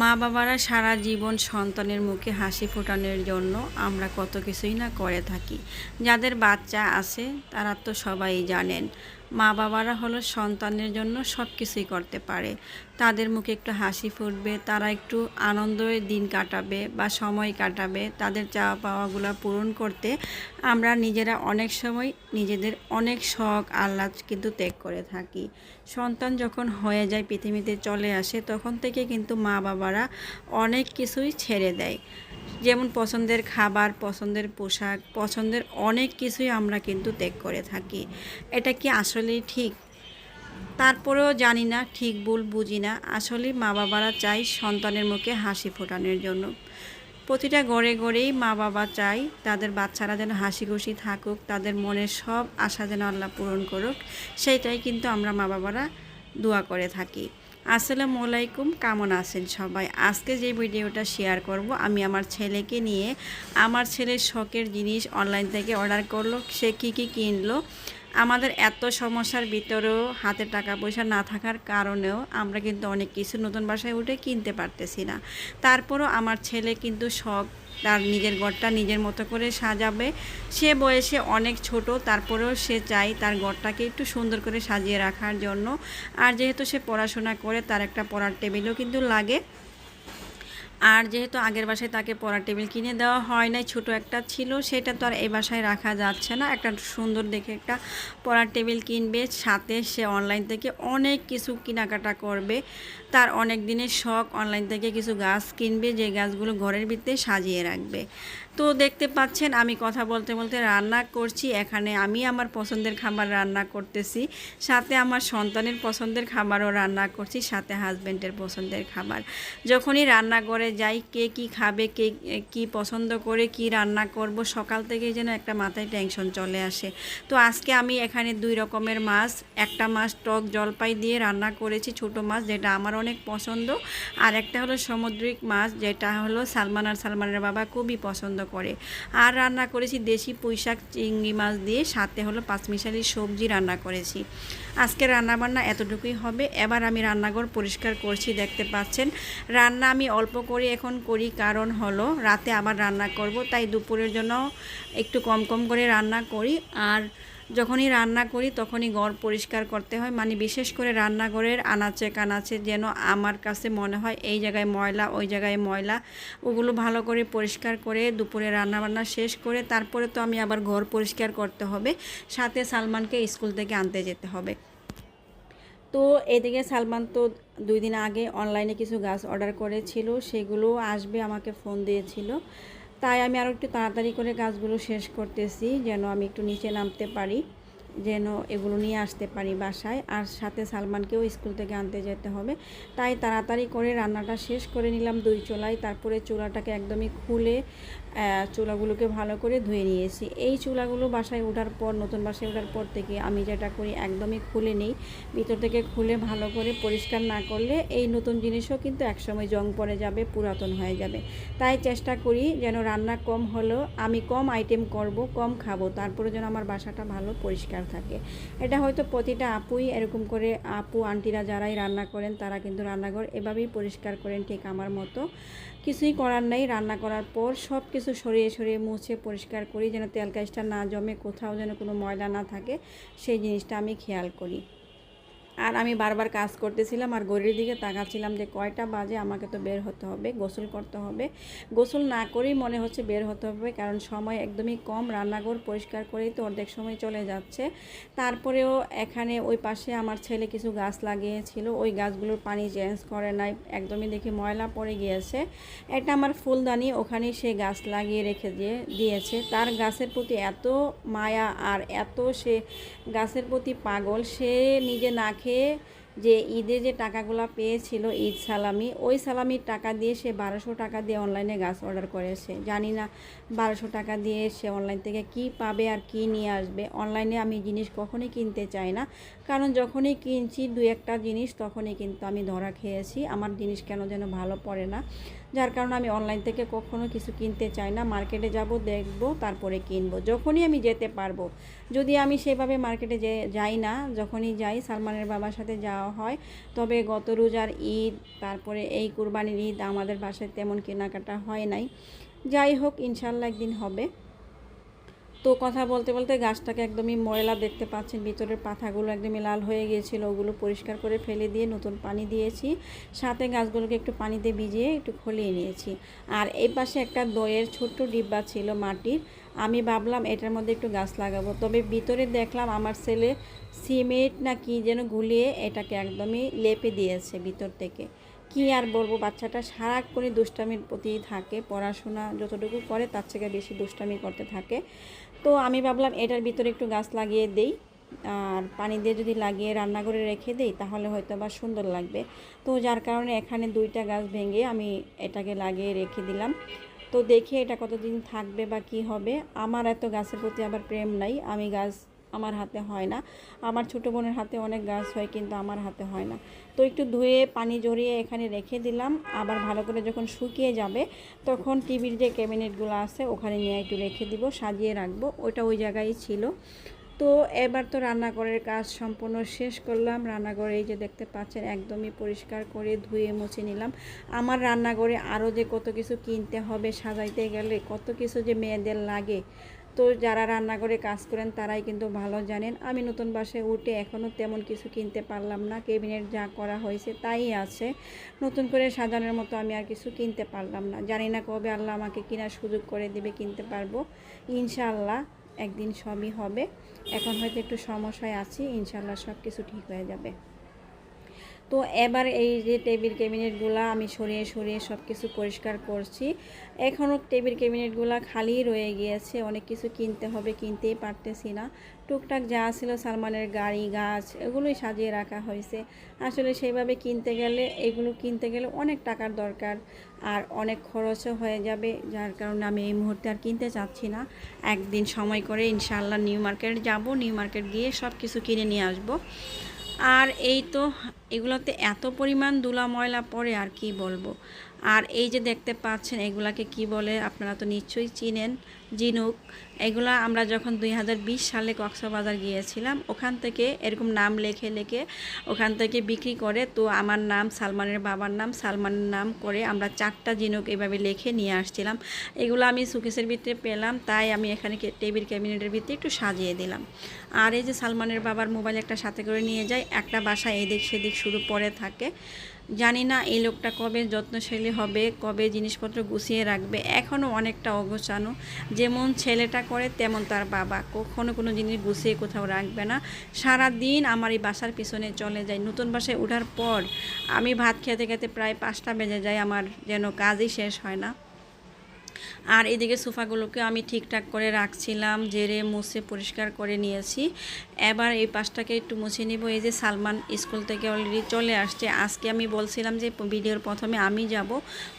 মা বাবারা সারা জীবন সন্তানের মুখে হাসি ফোটানোর জন্য আমরা কত কিছুই না করে থাকি। যাদের বাচ্চা আছে, তারা তো সবাই জানেন। মা বাবারা হলো সন্তানের জন্য সব কিছুই করতে পারে। তাদের মুখে একটু হাসি ফুটবে, তারা একটু আনন্দের দিন কাটাবে বা সময় কাটাবে। তাদের চাওয়া পাওয়াগুলো পূরণ করতে আমরা নিজেরা অনেক সময় নিজেদের অনেক শখ, আহ্লাদ কিন্তু ত্যাগ করে থাকি। সন্তান যখন হয়ে যায়, পৃথিবীতে চলে আসে, তখন থেকে কিন্তু মা বাবারা অনেক কিছুই ছেড়ে দেয়। যেমন পছন্দের খাবার, পছন্দের পোশাক, পছন্দের অনেক কিছুই আমরা কিন্তু ত্যাগ করে থাকি। এটা কি আসলেই ঠিক? তারপরেও জানি না, ঠিক ভুল বুঝি না। আসলে মা বাবারা চাই সন্তানের মুখে হাসি ফোটানোর জন্য। প্রতিটা গড়ে গড়েই মা বাবা চাই তাদের বাচ্চারা যেন হাসি খুশি থাকুক, তাদের মনের সব আশা যেন আল্লাহ পূরণ করুক। সেইটাই কিন্তু আমরা মা বাবারা দোয়া করে থাকি। আসসালামু আলাইকুম, কেমন আছেন সবাই? আজকে যে ভিডিওটা শেয়ার করব, আমি আমার ছেলেকে নিয়ে আমার ছেলের শখের জিনিস অনলাইন থেকে অর্ডার করল, সে কী কী কিনলো। আমাদের এত সমস্যার ভিতরেও হাতে টাকা পয়সা না থাকার কারণেও আমরা কিন্তু অনেক কিছু নতুন বাসায় উঠে কিনতে পারতেছি না। তারপরও আমার ছেলে কিন্তু শখ তার নিজের ঘরটা নিজের মতো করে সাজাবে। সে বয়সে অনেক ছোট, তারপরেও সে চাই তার ঘরটাকে একটু সুন্দর করে সাজিয়ে রাখার জন্য। আর যেহেতু সে পড়াশোনা করে, তার একটা পড়ার টেবিলও কিন্তু লাগে। আর যেহেতু আগের বাসায় তাকে পড়ার টেবিল কিনে দেওয়া হয় নাই, ছোট একটা ছিল, সেটা তো আর এই বাসায় রাখা যাচ্ছে না। একটা সুন্দর দেখে একটা পড়ার টেবিল কিনবে, সাথে সে অনলাইন থেকে অনেক কিছু কেনাকাটা করবে। তার অনেক দিনের শখ অনলাইন থেকে কিছু গাছ কিনবে, যে গাছগুলো ঘরের ভিতরে সাজিয়ে রাখবে। তো দেখতে পাচ্ছেন, আমি কথা বলতে বলতে রান্না করছি। এখানে আমি আমার পছন্দের খাবার রান্না করতেছি। সাথে আমার সন্তানের পছন্দের খাবারও রান্না করছি, সাথে হাজব্যান্ডের পছন্দের খাবার। যখনই রান্না করে যাই, কে কি খাবে, কে, কি পছন্দ করে, কি রান্না করব, সকাল থেকেই যেন একটা মাথায় টেনশন চলে আসে। তো আজকে আমি এখানে দুই রকমের মাছ, একটা মাছ টক জলপাই দিয়ে রান্না করেছি, ছোট মাছ যেটা আমার অনেক পছন্দ। আর একটা হলো সামুদ্রিক মাছ, যেটা হলো সালমান আর সালমানের বাবা খুবই পছন্দ করে। আর রান্না করেছি দেশি পুঁইশাক, চিংড়ি মাছ দিয়ে, সাথে হলো পাঁচমিশালি সবজি রান্না করেছি। আজকে রান্না বান্না এতটুকুই হবে। এবার আমি রান্নাঘর পরিষ্কার করছি, দেখতে পাচ্ছেন। রান্না আমি অল্প করে এখন করি, কারণ হলো রাতে আবার রান্না করব, তাই দুপুরের জন্য একটু কম কম করে রান্না করি। আর যখনই রান্না করি, তখনই ঘর পরিষ্কার করতে হয়। মানে বিশেষ করে রান্নাঘরের আনাচে কানাচে যেন আমার কাছে মনে হয় এই জায়গায় ময়লা, ওই জায়গায় ময়লা, ওগুলো ভালো করে পরিষ্কার করে দুপুরে রান্নাবান্না শেষ করে তারপরে তো আমি আবার ঘর পরিষ্কার করতে হবে। সাথে সালমানকে স্কুল থেকে আনতে যেতে হবে। তো এদিকে সালমান তো দুই দিন আগে অনলাইনে কিছু গাছ অর্ডার করেছিল সেগুলো আসবে, আমাকে ফোন দিয়েছিল। তাই আমি আরও একটু তাড়াতাড়ি করে কাজগুলো শেষ করতেছি, যেন আমি একটু নিচে নামতে পারি। যেন এগুলো নিয়ে আসতে পারি বাসায়। আর সাথে সালমানকেও স্কুল থেকে আনতে যেতে হবে। তাই তাড়াতাড়ি করে রান্নাটা শেষ করে নিলাম দুই চুলায়। তারপরে চুলাটাকে একদমই খুলে চুলাগুলোকে ভালো করে ধুয়ে নিয়েছি। এই চুলাগুলো বাসায় ওঠার পর, নতুন বাসায় ওঠার পর থেকে আমি যেটা করি, একদমই খুলে নেই। ভিতর থেকে খুলে ভালো করে পরিষ্কার না করলে এই নতুন জিনিসও কিন্তু একসময় জং পড়ে যাবে, পুরাতন হয়ে যাবে। তাই চেষ্টা করি যেন রান্না কম হলেও আমি কম আইটেম করব, কম খাব। তারপরে যেন আমার বাসাটা ভালো পরিষ্কার থাকে। এটা হয়তো প্রতিটা আপুই এরকম করে আপু, আন্টিরা যারাই রান্না করেন, তারা কিন্তু রান্নাঘর এভাবেই পরিষ্কার করেন ঠিক আমার মতো। কিছুই করার নেই, রান্না করার পর সব কিছু সরিয়ে সরিয়ে মুছে পরিষ্কার করি, যেন তেল কাজটা না জমে, কোথাও যেন কোনো ময়লা না থাকে, সেই জিনিসটা আমি খেয়াল করি। আর আমি বারবার কাজ করতেছিলাম আর গড়ির দিকে তাকাচ্ছিলাম যে কয়টা বাজে আমাকে তো বের হতে হবে, গোসল করতে হবে। গোসল না করেই মনে হচ্ছে বের হতে হবে কারণ সময় একদমই কম, রান্নাঘর পরিষ্কার করেই তো অর্ধেক সময় চলে যাচ্ছে। তারপরেও এখানে ওই পাশে আমার ছেলে কিছু গাছ লাগিয়েছিল, ওই গাছগুলোর পানি চেঞ্জ করে নাই, একদমই দেখি ময়লা পড়ে গিয়েছে। এটা আমার ফুলদানি ওখানে সে গাছ লাগিয়ে রেখে দিয়ে দিয়েছে। তার গাছের প্রতি এত মায়া আর এত সে গাছের প্রতি পাগল, সে নিজে না খেয়ে যে ঈদে যে টাকাগুলো পেয়েছিল ঈদ সালামি, ওই সালামির টাকা দিয়ে সে বারোশো টাকা দিয়ে অনলাইনে গাছ অর্ডার করেছে। জানি না বারোশো টাকা দিয়ে সে অনলাইন থেকে কি পাবে আর কি নিয়ে আসবে। অনলাইনে আমি জিনিস কখনই কিনতে চাই না। কারণ যখনই কিনছি দু একটা জিনিস, তখনই কিন্তু আমি ধরা খেয়েছি। আমার জিনিস কেন যেন ভালো পড়ে না। যার কারণে আমি অনলাইন থেকে কখনো কিছু কিনতে চাই না। মার্কেটে যাব, দেখব, তারপরে কিনবো। যখনই আমি যেতে পারব, যদি আমি সেভাবে মার্কেটে যে যাই না, যখনই যাই, সালমানের বাবার সাথে যাওয়া দেওয়া হয়। তবে গত রোজার ঈদ, তারপরে এই কুরবানির ঈদ আমাদের বাসায় তেমন কেনাকাটা হয় নাই। যাই হোক, ইনশাল্লাহ একদিন হবে। তো কথা বলতে বলতে গাছটাকে একদমই ময়লা দেখতে পাচ্ছেন। ভিতরের পাতাগুলো একদমই লাল হয়ে গিয়েছিল। ওগুলো পরিষ্কার করে ফেলে দিয়ে নতুন পানি দিয়েছি। সাথে গাছগুলোকে একটু পানিতে ভিজিয়ে একটু খলিয়ে নিয়েছি। আর এই পাশে একটা দইয়ের ছোট্ট ডিব্বা ছিল মাটির। আমি ভাবলাম এটার মধ্যে একটু গাছ লাগাবো। তবে ভিতরে দেখলাম আমার ছেলে সিমেন্ট না কি যেন গুলিয়ে এটাকে একদমই লেপে দিয়েছে ভিতর থেকে। কি আর বলব, বাচ্চাটা সারাক্ষণই দুষ্টামির প্রতি থাকে। পড়াশোনা যতটুকু করে তার থেকে বেশি দুষ্টামি করতে থাকে। তো আমি ভাবলাম এটার ভিতরে একটু গাছ লাগিয়ে দেই। আর পানি দিয়ে যদি লাগিয়ে রান্না করে রেখে দেই, তাহলে হয়তো আবার সুন্দর লাগবে। তো যার কারণে এখানে দুইটা গাছ ভেঙে আমি এটাকে লাগিয়ে রেখে দিলাম। তো দেখি এটা কতদিন থাকবে বা কি হবে। আমার এত গাছের প্রতি আবার প্রেম নাই। আমি গাছ আমার হাতে হয় না। আমার ছোটো বোনের হাতে অনেক গাছ হয়, কিন্তু আমার হাতে হয় না। তো একটু ধুয়ে পানি জড়িয়ে এখানে রেখে দিলাম। আবার ভালো করে যখন শুকিয়ে যাবে, তখন টিভির যে ক্যাবিনেটগুলো আছে, ওখানে নিয়ে একটু রেখে দিব, সাজিয়ে রাখব। ওটা ওই জায়গায় ছিল। তো এবার তো রান্নাঘরের কাজ সম্পূর্ণ শেষ করলাম। রান্নাঘরে এই যে দেখতে পাচ্ছেন, একদমই পরিষ্কার করে ধুয়ে মুছে নিলাম। আমার রান্নাঘরে আরও যে কত কিছু কিনতে হবে, সাজাইতে গেলে কত কিছু যে মেয়েদের লাগে তো যারা রান্নাঘরে কাজ করেন তারাই কিন্তু ভালো জানেন। আমি নতুন বাসায় উঠে এখনও তেমন কিছু কিনতে পারলাম না। কেবিনেট যা করা হয়েছে তাই আছে। নতুন করে সাজানোর মতো আমি আর কিছু কিনতে পারলাম না। জানি না কবে আল্লাহ আমাকে কেনার সুযোগ করে দিবে, কিনতে পারব। ইনশাআল্লাহ একদিন সবই হবে। এখন হয়তো একটু সমস্যায় আছি ইনশাল্লাহ সব কিছু ঠিক হয়ে যাবে। তো এবার এই যে টেবিল ক্যাবিনেটগুলো আমি সরিয়ে সরিয়ে সব কিছু পরিষ্কার করছি। এখনও টেবিল ক্যাবিনেটগুলো খালি রয়ে গিয়েছে। অনেক কিছু কিনতে হবে, কিনতেই পারতেছি না। টুকটাক যা ছিল সালমানের গাড়ি, গাছ, এগুলোই সাজিয়ে রাখা হয়েছে। আসলে সেইভাবে কিনতে গেলে, এগুলো কিনতে গেলে অনেক টাকার দরকার আর অনেক খরচও হয়ে যাবে। যার কারণে আমি এই মুহূর্তে আর কিনতে চাচ্ছি না। একদিন সময় করে ইনশাল্লাহ নিউ মার্কেট যাব, নিউ মার্কেট গিয়ে সব কিছু কিনে নিয়ে আসব। আর এই তো এগুলোতে এত পরিমাণ দুলা ময়লা পড়ে আর কি বলব? আর এই যে দেখতে পাচ্ছেন, এগুলাকে কি বলে আপনারা তো নিশ্চয়ই চিনেন, জিনুক। এগুলা আমরা যখন দুই হাজার বিশ সালে কক্সবাজার গিয়েছিলাম, ওখান থেকে এরকম নাম লেখে লেখে ওখান থেকে বিক্রি করে, তো আমার নাম সালমানের বাবার নাম, সালমানের নাম করে আমরা চারটা জিনুক এভাবে লিখে নিয়ে আসছিলাম। এগুলো আমি সুকেসের ভিতরে পেলাম, তাই আমি এখানে টেবিল ক্যাবিনেটের ভিতরে একটু সাজিয়ে দিলাম। আর এই যে সালমানের বাবার মোবাইল একটা সাথে করে নিয়ে যায় একটা বাসা এদিক সেদিক শুরু পরে থাকে। জানি না এই লোকটা কবে যত্নশীলী হবে, কবে জিনিসপত্র গুছিয়ে রাখবে, এখনও অনেকটা অগোছানো যেমন ছেলেটা করে, তেমন তার বাবা। কখনো কোনো জিনিস গুছিয়ে কোথাও রাখবে না। সারা দিন আমার এই বাসার পিছনে চলে যায়। নতুন বাসায় ওঠার পর আমি ভাত খেতে খেতে প্রায় পাঁচটা বেজে যায়। আমার যেন কাজই শেষ হয় না। আর এদিকে সোফাগুলোকে আমি ঠিকঠাক করে রাখছিলাম, জেরে মুছে পরিষ্কার করে নিয়েছি। এবার এই পাশটাকে একটু মুছে নিব। এই যে সালমান স্কুল থেকে অলরেডি চলে আসছে। আজকে আমি বলছিলাম যে, ভিডিওর প্রথমে আমি যাব।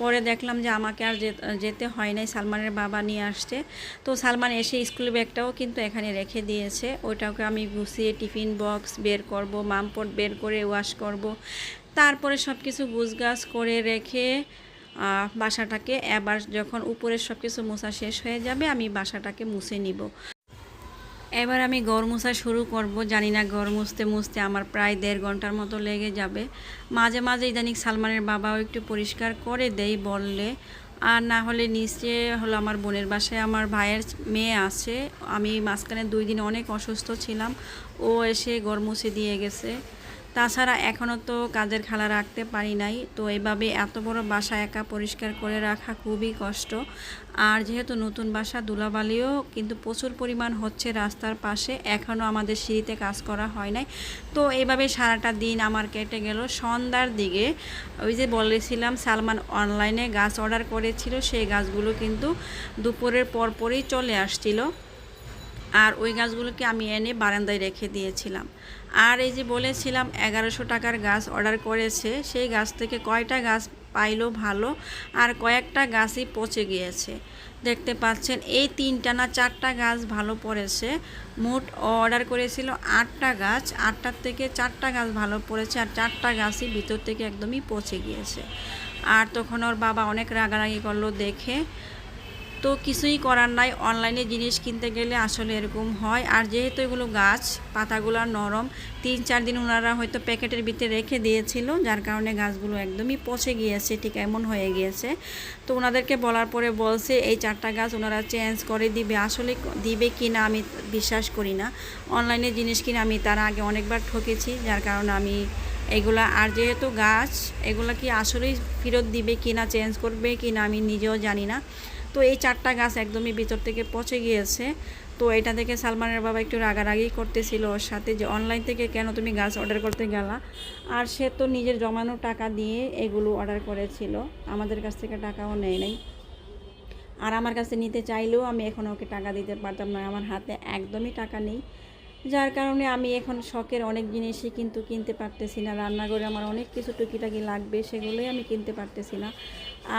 পরে দেখলাম যে, আমাকে আর যেতে হয় নাই। সালমানের বাবা নিয়ে আসছে। তো সালমান এসে স্কুল ব্যাগটাও কিন্তু এখানে রেখে দিয়েছে। ওইটাকে আমি গুছিয়ে টিফিন বক্স বের করব, মামপট বের করে ওয়াশ করব। তারপরে সব কিছু গুছগাছ করে রেখে বাসাটাকে এবার যখন উপরের সব কিছু মোছা শেষ হয়ে যাবে, আমি বাসাটাকে মুছে নিব। এবার আমি গড় মোছা শুরু করব। জানি না গড় মুছতে মুছতে আমার প্রায় দেড় ঘণ্টার মতো লেগে যাবে। মাঝে মাঝে ইদানিক সালমানের বাবাও একটু পরিষ্কার করে দেই বললে, আর না হলে নিচে হলো আমার বোনের বাসায় আমার ভাইয়ের মেয়ে আছে। আমি মাঝখানে দুই দিন অনেক অসুস্থ ছিলাম। ও এসে গড় মুছে দিয়ে গেছে। তাছাড়া এখনও তো কাজের খালা রাখতে পারি নাই, তো এভাবে এত বড় বাসা একা পরিষ্কার করে রাখা খুবই কষ্ট। আর যেহেতু নতুন বাসা দুলাবালিও কিন্তু প্রচুর পরিমাণ হচ্ছে রাস্তার পাশে এখনও আমাদের সিঁড়িতে কাজ করা হয় নাই। তো এভাবে সারাটা দিন আমার কেটে গেল। সন্ধ্যার দিকে ওই যে বলেছিলাম, সালমান অনলাইনে গাছ অর্ডার করেছিল, সেই গাছগুলো কিন্তু দুপুরের পরপরই চলে আসছিল। আর ওই গাছগুলোকে আমি এনে বারান্দায় রেখে দিয়েছিলাম। আর এই যে বলেছিলাম, এগারোশো টাকার গাছ অর্ডার করেছে, সেই গাছ থেকে কয়টা গাছ পাইলো ভালো আর কয়েকটা গাছই পচে গিয়েছে। দেখতে পাচ্ছেন, এই তিনটা না চারটা গাছ ভালো পড়েছে। মোট অর্ডার করেছিল আটটা গাছ, আটটার থেকে চারটা গাছ ভালো পড়েছে আর চারটা গাছই ভিতর থেকে একদমই পচে গিয়েছে। আর তখন ওর বাবা অনেক রাগারাগি করল দেখে। তো কিছুই করার নাই। অনলাইনে জিনিস কিনতে গেলে আসলে এরকম হয়। আর যেহেতু এগুলো গাছ, পাতাগুলো নরম, তিন চার দিন ওনারা হয়তো প্যাকেটের ভিতরে রেখে দিয়েছিল, যার কারণে গাছগুলো একদমই পচে গিয়েছে, ঠিক এমন হয়ে গিয়েছে। তো ওনাদেরকে বলার পরে বলছে, এই চারটা গাছ ওনারা চেঞ্জ করে দিবে। আসলে দিবে কি না আমি বিশ্বাস করি না। অনলাইনে জিনিস কিনে আমি তার আগে অনেকবার ঠকেছি, যার কারণে আমি এগুলা, আর যেহেতু গাছ, এগুলা কি আসলেই ফেরত দিবে কি না চেঞ্জ করবে কি না আমি নিজেও জানি না। তো এই চারটা গাছ একদমই ভিতর থেকে পচে গিয়েছে। তো এটা দেখে সালমানের বাবা একটু রাগারাগি করতেছিল ওর সাথে যে অনলাইন থেকে কেন তুমি গাছ অর্ডার করতে গেলা? আর সে তো নিজের জমানো টাকা দিয়ে এগুলো অর্ডার করেছিল। আমাদের কাছ থেকে টাকাও নেয় নাই। আর আমার কাছে নিতে চাইলেও আমি এখন ওকে টাকা দিতে পারতাম না। আমার হাতে একদমই টাকা নেই। যার কারণে আমি এখন শখের অনেক জিনিসই কিন্তু কিনতে পারতেছি না। রান্নাঘরে আমার অনেক কিছু টুকিটাকি লাগবে, সেগুলোই আমি কিনতে পারতেছি না।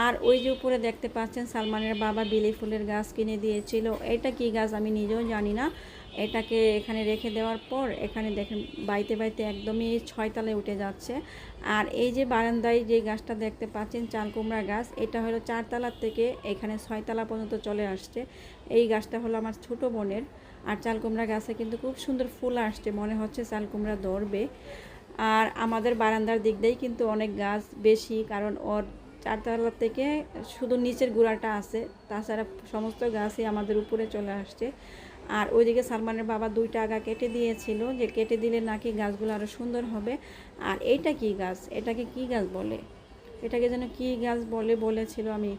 আর ওই যে উপরে দেখতে পাচ্ছেন সালমানের বাবা বিলি ফুলের গাছ কিনে দিয়েছিল। এটা কি গাছ আমি নিজেও জানি না। এটাকে এখানে রেখে দেওয়ার পর এখানে দেখেন বাইতে বাইতে একদমই ছয়তলায় উঠে যাচ্ছে। আর এই যে বারান্দায় যে গাছটা দেখতে পাচ্ছেন চাল কুমড়া গাছ, এটা হলো চারতলার থেকে এখানে ছয়তলা পর্যন্ত চলে আসছে। এই গাছটা হলো আমার ছোট বোনের। আর চাল কুমড়া গাছে কিন্তু খুব সুন্দর ফুল আসছে, মনে হচ্ছে চাল কুমড়া ধরবে। আর আমাদের বারান্দার দিক দিয়েই কিন্তু অনেক গাছ বেশি, কারণ ওর চারতলা থেকে শুধু নিচের গুঁড়াটা আছে, তাছাড়া সমস্ত গাছই আমাদের উপরে চলে আসছে। আর ওইদিকে সালমানের বাবা দুইটা আগা কেটে দিয়েছিল, যে কেটে দিলে নাকি গাছগুলো আরও সুন্দর হবে। আর এইটা কি গাছ? এটাকে কি গাছ বলে? এটাকে যেন কি গাছ বলে বলেছিল আমি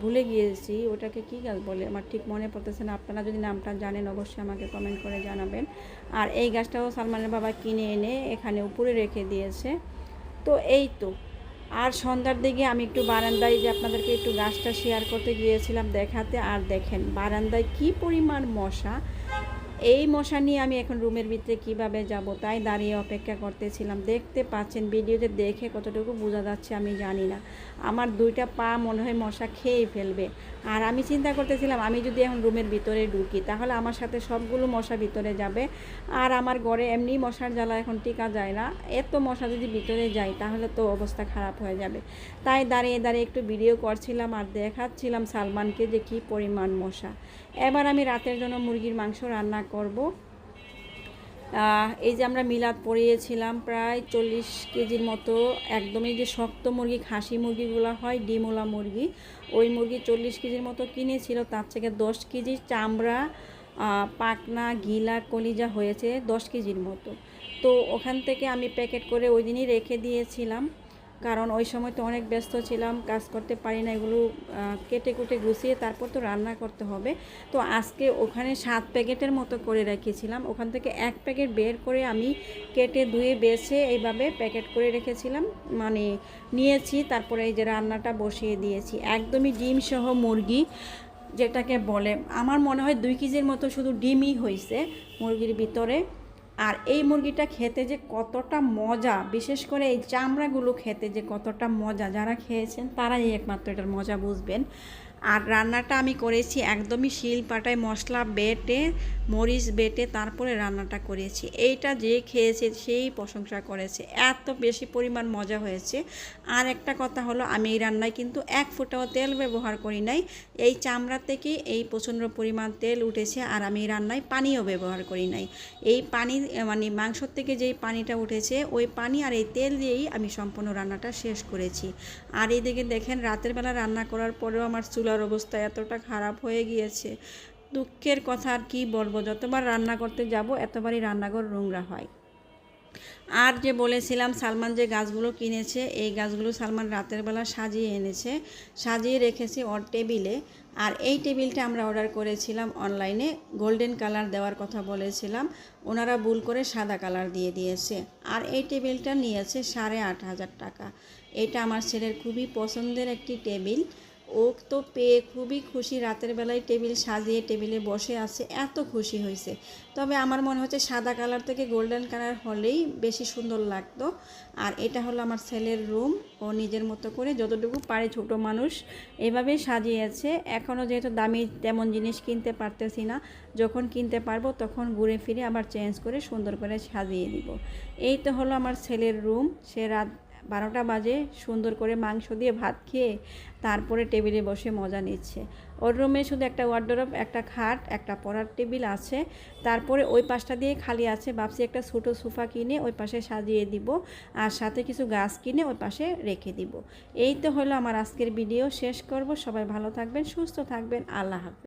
ভুলে গিয়েছি। ওটাকে কি গাছ বলে? আমার ঠিক মনে পড়তেছে না। আপনারা যদি নামটা জানেন, অবশ্যই আমাকে কমেন্ট করে জানাবেন। আর এই গাছটাও সালমানের বাবা কিনে এনে এখানে উপরে রেখে দিয়েছে। তো এই তো। আর সন্ধ্যার দিকে আমি একটু বারান্দায় যে আপনাদেরকে একটু গাছটা শেয়ার করতে গিয়েছিলাম দেখাতে, আর দেখেন বারান্দায় কি পরিমাণ মশা। এই মশা নিয়ে আমি এখন রুমের ভিতরে কীভাবে যাব তাই দাঁড়িয়ে অপেক্ষা করতেছিলাম। দেখতে পাচ্ছেন, ভিডিওতে দেখে কতটুকু বোঝা যাচ্ছে আমি জানি না। আমার দুইটা পা মনে হয় মশা খেয়ে ফেলবে। আর আমি চিন্তা করতেছিলাম, আমি যদি এখন রুমের ভিতরে ঢুকি, তাহলে আমার সাথে সবগুলো মশা ভিতরে যাবে। আর আমার ঘরে এমনি মশার জ্বালা এখন টিকা যায় না। এত মশা যদি ভিতরে যায়, তাহলে তো অবস্থা খারাপ হয়ে যাবে। তাই দাঁড়িয়ে দাঁড়িয়ে একটু ভিডিও করছিলাম আর দেখাচ্ছিলাম সালমানকে যে কি পরিমাণ মশা। এবার আমি রাতের জন্য মুরগির মাংস রান্না করব। এই যে আমরা মিলাদ পরিয়েছিলাম প্রায় চল্লিশ কেজির মতো, একদমই যে শক্ত মুরগি, খাসি মুরগিগুলো হয় ডিমোলা মুরগি, ওই মুরগি চল্লিশ কেজির মতো কিনেছিল, তার থেকে দশ কেজি চামড়া পাকনা, গিলা, কলিজা হয়েছে দশ কেজির মতো। তো ওখান থেকে আমি প্যাকেট করে ওই দিনই রেখে দিয়েছিলাম। কারণ ওই সময় তো অনেক ব্যস্ত ছিলাম, কাজ করতে পারি না, এগুলো কেটে কুটে গুছিয়ে তারপর তো রান্না করতে হবে। তো আজকে ওখানে সাত প্যাকেটের মতো করে রেখেছিলাম। ওখান থেকে এক প্যাকেট বের করে আমি কেটে ধুয়ে বেছে এইভাবে প্যাকেট করে রেখেছিলাম। মানে নিয়েছি, তারপরে এই যে রান্নাটা বসিয়ে দিয়েছি। একদমই ডিম সহ মুরগি, যেটাকে বলে। আমার মনে হয় দুই কেজির মতো শুধু ডিমই হয়েছে মুরগির ভিতরে। আর এই মুরগিটা খেতে যে কতটা মজা, বিশেষ করে এই চামড়াগুলো খেতে যে কতটা মজা, যারা খেয়েছেন তারাই একমাত্র এটার মজা বুঝবেন। আর রান্নাটা আমি করেছি একদমই শিল পাটায় মশলা বেটে, মরিচ বেটে তারপরে রান্নাটা করেছি। এইটা যে খেয়েছে সেই প্রশংসা করেছে। এত বেশি পরিমাণ মজা হয়েছে। আর একটা কথা হলো, আমি এই রান্নায় কিন্তু এক ফোঁটাও তেল ব্যবহার করি নাই। এই চামড়া থেকে এই প্রচণ্ড পরিমাণ তেল উঠেছে আর আমি রান্নায় পানিও ব্যবহার করি নাই। এই পানি মানে মাংসর থেকে যেই পানিটা উঠেছে, ওই পানি আর এই তেল দিয়েই আমি সম্পূর্ণ রান্নাটা শেষ করেছি। আর এইদিকে দেখেন, রাতের বেলা রান্না করার পরেও আমার চুলার অবস্থা এতটা খারাপ হয়ে গিয়েছে, দুঃখের কথা আর কি বলব? যতবার রান্না করতে যাব, এতবারই রান্নাঘর নোংরা হয়। আর যে বলেছিলাম, সালমান যে গাছগুলো কিনেছে, এই গাছগুলো সালমান রাতের বেলা সাজিয়ে এনেছে। সাজিয়ে রেখেছে ওর টেবিলে। আর এই টেবিলটা আমরা অর্ডার করেছিলাম অনলাইনে, গোল্ডেন কালার দেওয়ার কথা বলেছিলাম। ওনারা ভুল করে সাদা কালার দিয়ে দিয়েছে। আর এই টেবিলটা নিয়েছে সাড়ে আট হাজার টাকা। এটা আমার ছেলের খুবই পছন্দের একটি টেবিল। ও তো পেয়ে খুবই খুশি রাতের বেলায় টেবিল সাজিয়ে টেবিলে বসে আছে, এত খুশি হয়েছে। তবে আমার মনে হচ্ছে সাদা কালার থেকে গোল্ডেন কালার হলেই বেশি সুন্দর লাগতো। আর এটা হলো আমার ছেলের রুম, ও নিজের মতো করে যতটুকু পারে ছোট মানুষ এভাবেই সাজিয়েছে। এখনও যেহেতু দামি তেমন জিনিস কিনতে পারতেছি না, যখন কিনতে পারব তখন ঘুরে ফিরে আবার চেঞ্জ করে সুন্দর করে সাজিয়ে দিব। এই তো হলো আমার ছেলের রুম, সে রাত বারোটা বাজে, সুন্দর করে মাংস দিয়ে ভাত খেয়ে তারপরে টেবিলে বসে মজা নিচ্ছে। ওর রুমে শুধু একটা ওয়ার্ডরোব একটা খাট, একটা পড়ার টেবিল আছে। তারপরে ওই পাশটা দিয়ে খালি আছে। ভাবছি একটা ছোটো সোফা কিনে ওই পাশে সাজিয়ে দিব আর সাথে কিছু গাছ কিনে ওই পাশে রেখে দিব। এই তো হলো আমার আজকের ভিডিও শেষ করব। সবাই ভালো থাকবেন, সুস্থ থাকবেন। আল্লাহ হাফেজ।